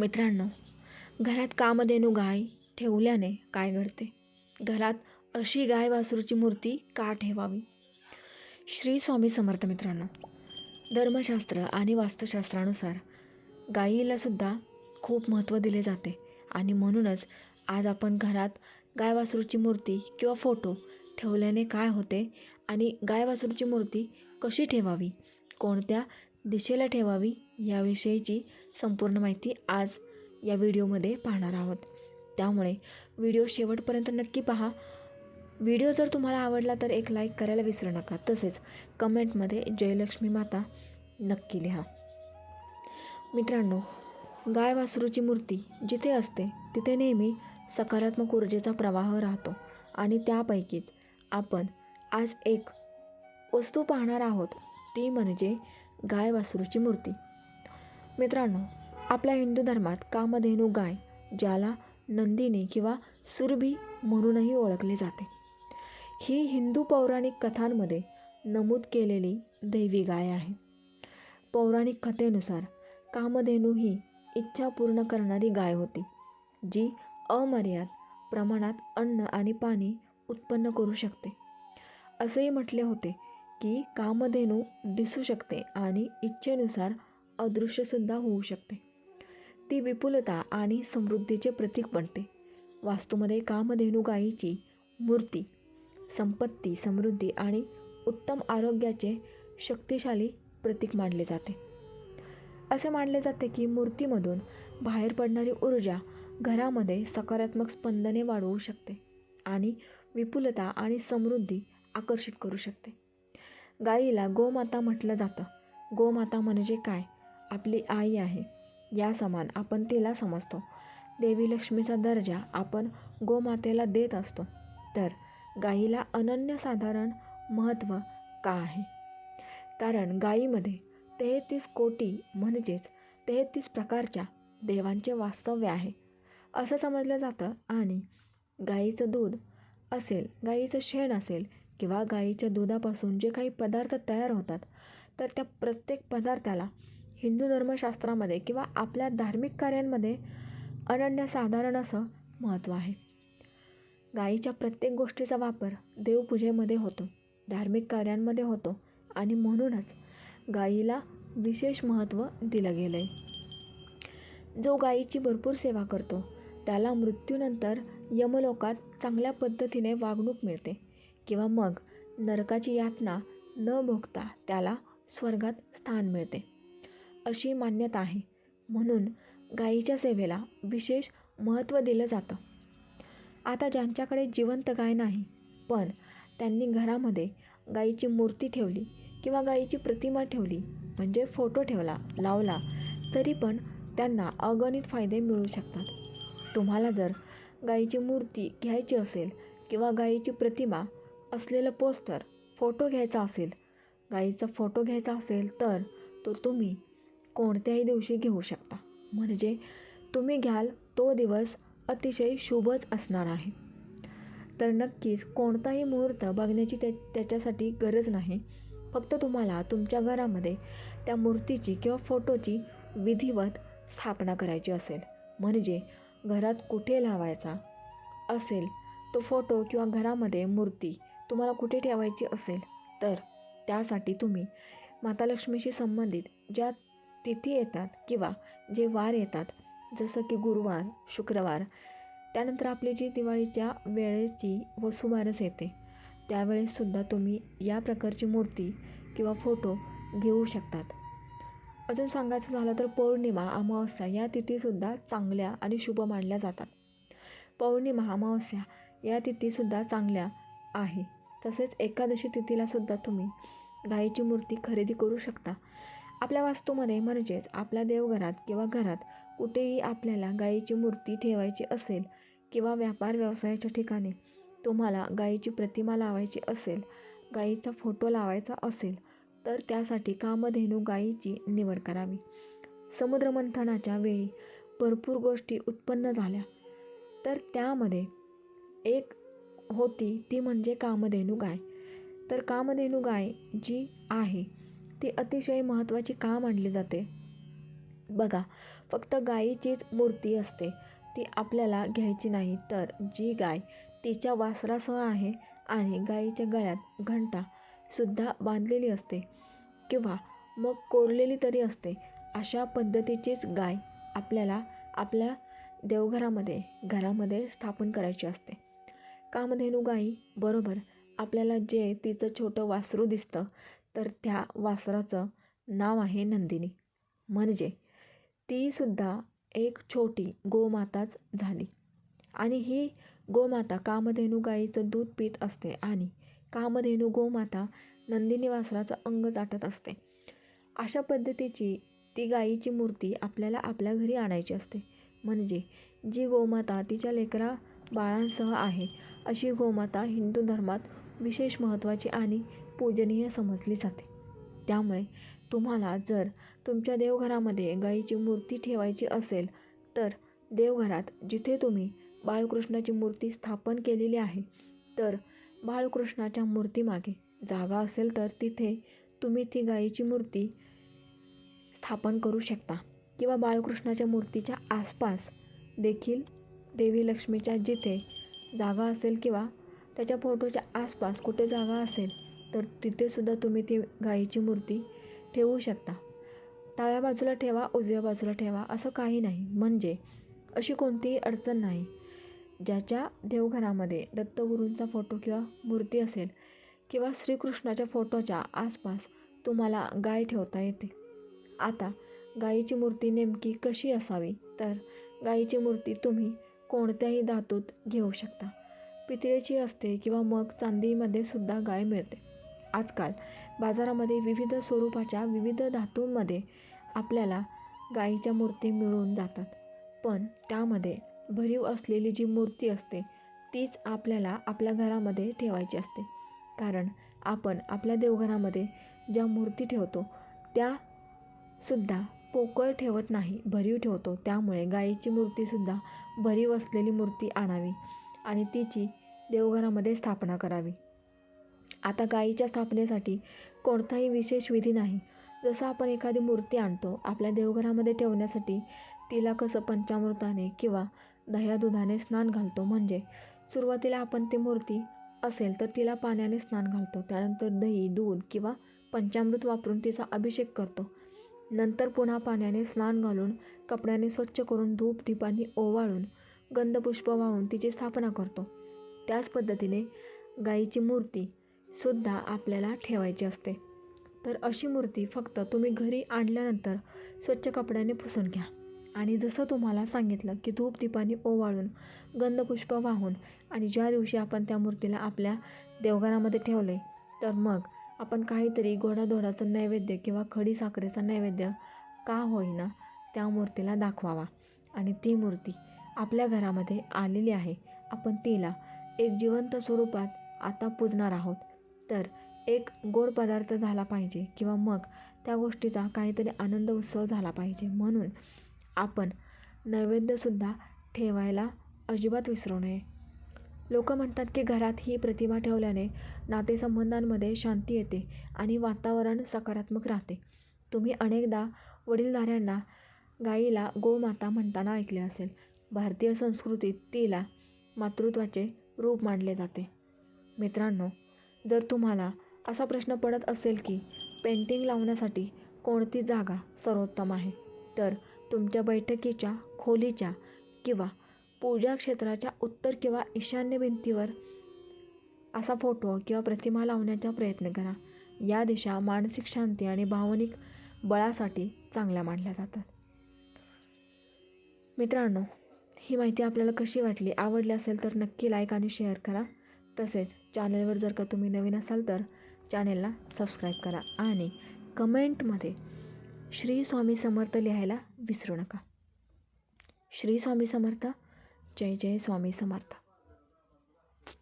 मित्रांनो घरात कामधेनू गाय ठेवल्याने काय घडते? घरात अशी गाय वासरूची मूर्ती का ठेवावी? श्री स्वामी समर्थ मित्रांनो धर्मशास्त्र आणि वास्तुशास्त्रानुसार गायीलासुद्धा खूप महत्त्व दिले जाते आणि म्हणूनच आज आपण घरात गाय वासरूची मूर्ती किंवा फोटो ठेवल्याने काय होते आणि गाय वासरूची मूर्ती कशी ठेवावी? कोणत्या दिशेला ठेवावी? याविषयीची संपूर्ण माहिती आज या व्हिडिओमध्ये पाहणार आहोत. त्यामुळे व्हिडिओ शेवटपर्यंत नक्की पहा. व्हिडिओ जर तुम्हाला आवडला तर एक लाईक करायला विसरू नका. तसेच कमेंटमध्ये जयलक्ष्मी माता नक्की लिहा. मित्रांनो गाय वासरूची मूर्ती जिथे असते तिथे नेहमी सकारात्मक ऊर्जेचा प्रवाह राहतो आणि त्यापैकीच आपण आज एक वस्तू पाहणार आहोत. ती म्हणजे गाय वासरूची मूर्ती. मित्रांनो आपल्या हिंदू धर्मात कामधेनू गाय ज्याला नंदिनी किंवा सुरभी म्हणूनही ओळखले जाते ही हिंदू पौराणिक कथांमध्ये नमूद केलेली दैवी गाय आहे. पौराणिक कथेनुसार कामधेनू ही इच्छा पूर्ण करणारी गाय होती जी अमर्याद प्रमाणात अन्न आणि पाणी उत्पन्न करू शकते. असेही म्हटले होते की कामधेनू दिसू शकते आणि इच्छेनुसार अदृश्यसुद्धा होऊ शकते. ती विपुलता आणि समृद्धीचे प्रतीक बनते. वास्तूमध्ये कामधेनू गायीची मूर्ती संपत्ती समृद्धी आणि उत्तम आरोग्याचे शक्तिशाली प्रतीक मानले जाते. असे मानले जाते की मूर्तीमधून बाहेर पडणारी ऊर्जा घरामध्ये सकारात्मक स्पंदने वाढवू शकते आणि विपुलता आणि समृद्धी आकर्षित करू शकते. गाईला गोमाता म्हटलं जातं. गोमाता म्हणजे काय? आपली आई आहे. या समान आपण तिला समजतो. देवी लक्ष्मीचा दर्जा आपण गोमातेला देत असतो. तर गाईला अनन्यसाधारण महत्त्व का आहे? कारण गाईमध्ये तेहतीस कोटी म्हणजेच तेहतीस प्रकारच्या देवांचे वास्तव्य आहे. असं समजलं जातं आणि गाईचं दूध असेल गाईचं शेण असेल किंवा गाईच्या दुधापासून जे काही पदार्थ तयार होतात तर त्या प्रत्येक पदार्थाला हिंदू धर्मशास्त्रामध्ये किंवा आपल्या धार्मिक कार्यांमध्ये अनन्यसाधारण असं महत्त्व आहे. गाईच्या प्रत्येक गोष्टीचा वापर देवपूजेमध्ये होतो धार्मिक कार्यांमध्ये होतो आणि म्हणूनच गाईला विशेष महत्त्व दिलं गेलं आहे जो गाईची भरपूर सेवा करतो त्याला मृत्यूनंतर यमलोकात चांगल्या पद्धतीने वागणूक मिळते किंवा मग नरकाची यातना न भोगता त्याला स्वर्गात स्थान मिळते. अशी मान्यता आहे. म्हणून गाईच्या सेवेला विशेष महत्त्व दिलं जातं. आता ज्यांच्याकडे जिवंत गाय नाही पण त्यांनी घरामध्ये गाईची मूर्ती ठेवली किंवा गाईची प्रतिमा ठेवली म्हणजे फोटो ठेवला लावला तरी पण त्यांना अगणित फायदे मिळू शकतात. तुम्हाला जर गाईची मूर्ती घ्यायची असेल किंवा गाईची प्रतिमा असलेलं पोस्टर फोटो घ्यायचा असेल गाईचा फोटो घ्यायचा असेल तर तो तुम्ही कोणत्याही दिवशी घेऊ शकता. म्हणजे तुम्ही घ्याल तो दिवस अतिशय शुभच असणार आहे. तर नक्कीच कोणताही मुहूर्त बघण्याची त्या त्याच्यासाठी गरज नाही. फक्त तुम्हाला तुमच्या घरामध्ये त्या मूर्तीची किंवा फोटोची विधिवत स्थापना करायची असेल. म्हणजे घरात कुठे लावायचा असेल तो फोटो किंवा घरामध्ये मूर्ती तुम्हाला कुठे ठेवायची असेल तर त्यासाठी तुम्ही माता लक्ष्मीशी संबंधित ज्या तिथी येतात किंवा जे वार येतात जसं की गुरुवार शुक्रवार त्यानंतर आपली जी दिवाळीच्या वेळेची वसुबारस येते त्यावेळेससुद्धा तुम्ही या प्रकारची मूर्ती किंवा फोटो घेऊ शकतात. अजून सांगायचं झालं तर पौर्णिमा अमावस्या या तिथीसुद्धा चांगल्या आणि शुभ मानल्या जातात. पौर्णिमा अमावस्या या तिथीसुद्धा चांगल्या आहे. तसेच एकादशी तिथीलासुद्धा तुम्ही गाईची मूर्ती खरेदी करू शकता. आपल्या वास्तूमध्ये म्हणजेच आपल्या देवघरात किंवा घरात कुठेही आपल्याला गाईची मूर्ती ठेवायची असेल किंवा व्यापार व्यवसायाच्या ठिकाणी तुम्हाला गाईची प्रतिमा लावायची असेल गाईचा फोटो लावायचा असेल तर त्यासाठी कामधेनू गाईची निवड करावी. समुद्रमंथनाच्या वेळी भरपूर गोष्टी उत्पन्न झाल्या. तर त्यामध्ये एक होती ती म्हणजे कामधेनू गाय. तर कामधेनू गाय जी आहे ती अतिशय महत्त्वाची का मानली जाते? बघा फक्त गायीचीच मूर्ती असते. ती आपल्याला घ्यायची नाही तर जी गाय तिच्या वासरासह आहे आणि गायीच्या गळ्यात घंटासुद्धा बांधलेली असते किंवा मग कोरलेली तरी असते अशा पद्धतीचीच गाय आपल्याला आपल्या देवघरामध्ये घरामध्ये स्थापन करायची असते. कामधेनू गाई बरोबर आपल्याला जे तिचं छोटं वासरू दिसतं तर त्या वासराचं नाव आहे नंदिनी. म्हणजे तीसुद्धा एक छोटी गोमाताच झाली. आणि ही गोमाता कामधेनू गाईचं दूध पित असते आणि कामधेनू गोमाता नंदिनी वासराचं अंग चाटत असते. अशा पद्धतीची ती गाईची मूर्ती आपल्याला आपल्या घरी आणायची असते. म्हणजे जी गोमाता तिच्या लेकरा बाळांसह आहे अशी गोमाता हिंदू धर्मात विशेष महत्त्वाची आणि पूजनीय समजली जाते. त्यामुळे तुम्हाला जर तुमच्या देवघरामध्ये गाईची मूर्ती ठेवायची असेल तर देवघरात जिथे तुम्ही बाळकृष्णाची मूर्ती स्थापन केलेली आहे तर बाळकृष्णाच्या मूर्तीमागे जागा असेल तर तिथे तुम्ही ती गाईची मूर्ती स्थापन करू शकता. किंवा बाळकृष्णाच्या मूर्तीच्या आसपास देखील देवी लक्ष्मीच्या जिथे जागा असेल किंवा त्याच्या फोटोच्या आसपास कुठे जागा असेल तर तिथेसुद्धा तुम्ही ती गाईची मूर्ती ठेवू शकता. डाव्या बाजूला ठेवा उजव्या बाजूला ठेवा असं काही नाही. म्हणजे अशी कोणतीही अडचण नाही. ज्याच्या देवघरामध्ये दत्तगुरूंचा फोटो किंवा मूर्ती असेल किंवा श्रीकृष्णाच्या फोटोच्या आसपास तुम्हाला गाय ठेवता येते. आता गाईची मूर्ती नेमकी कशी असावी? तर गाईची मूर्ती तुम्ही कोणत्याही धातूत घेऊ शकता. पितळेची असते किंवा मग चांदीमध्ये सुद्धा गाय मिळते. आजकाल बाजारामध्ये विविध स्वरूपाच्या विविध धातूंमध्ये आपल्याला गाईच्या मूर्ती मिळून जातात. पण त्यामध्ये भरीव असलेली जी मूर्ती असते तीच आपल्याला आपल्या घरामध्ये ठेवायची असते. कारण आपण आपल्या देवघरामध्ये ज्या मूर्ती ठेवतो त्यासुद्धा पोकळ ठेवत नाही भरीव ठेवतो. त्यामुळे गाईची मूर्तीसुद्धा भरीव असलेली मूर्ती आणावी आणि तिची देवघरामध्ये स्थापना करावी. आता गाईच्या स्थापनेसाठी कोणताही विशेष विधी नाही. जसं आपण एखादी मूर्ती आणतो आपल्या देवघरामध्ये ठेवण्यासाठी तिला कसं पंचामृताने किंवा दह्या दुधाने स्नान घालतो. म्हणजे सुरुवातीला आपण ती मूर्ती असेल तर तिला पाण्याने स्नान घालतो. त्यानंतर दही दूध किंवा पंचामृत वापरून तिचा अभिषेक करतो. नंतर पुन्हा पाण्याने स्नान घालून कपड्याने स्वच्छ करून धूप दीपांनी ओवाळून गंधपुष्प वाहून तिची स्थापना करतो. त्याच पद्धतीने गाईची मूर्ती सुद्धा आपल्याला ठेवायची असते. तर अशी मूर्ती फक्त तुम्ही घरी आणल्यानंतर स्वच्छ कपड्याने पुसून घ्या. आणि जसं तुम्हाला सांगितलं की धूप दीपाने ओवाळून गंधपुष्प वाहून आणि ज्या दिवशी आपण त्या मूर्तीला आपल्या देवघरामध्ये ठेवले तर मग आपण काहीतरी घोडाधोडाचं नैवेद्य किंवा खडी साखरेचा नैवेद्य का होईना त्या मूर्तीला दाखवावा. आणि ती मूर्ती आपल्या घरामध्ये आलेली आहे. आपण तिला एक जिवंत स्वरूपात आता पूजणार आहोत. तर एक गोड पदार्थ झाला पाहिजे किंवा मग त्या गोष्टीचा काहीतरी आनंद उत्सव झाला पाहिजे. म्हणून आपण नैवेद्यसुद्धा ठेवायला अजिबात विसरू नये. लोक म्हणतात की घरात ही प्रतिमा ठेवल्याने नातेसंबंधांमध्ये शांती येते आणि वातावरण सकारात्मक राहते. तुम्ही अनेकदा वडीलधाऱ्यांना गाईला गोमाता म्हणताना ऐकले असेल. भारतीय संस्कृतीत तिला मातृत्वाचे रूप मानले जाते. मित्रांनो जर तुम्हाला असा प्रश्न पडत असेल की पेंटिंग लावण्यासाठी कोणती जागा सर्वोत्तम आहे तर तुमच्या बैठकीच्या खोलीच्या किंवा पूजा क्षेत्राच्या उत्तर किंवा ईशान्य भिंतीवर असा फोटो किंवा प्रतिमा लावण्याचा प्रयत्न करा. या दिशा मानसिक शांती आणि भावनिक बळासाठी चांगल्या मानल्या जातात. मित्रांनो ही माहिती आपल्याला कशी वाटली आवडली असेल तर नक्की लाईक आणि शेअर करा. तसेच चॅनलवर जर का तुम्ही नवीन असाल तर चॅनेलला सबस्क्राईब करा आणि कमेंटमध्ये श्री स्वामी समर्थ लिहायला विसरू नका. श्री स्वामी समर्थ जय जय स्वामी समर्थ.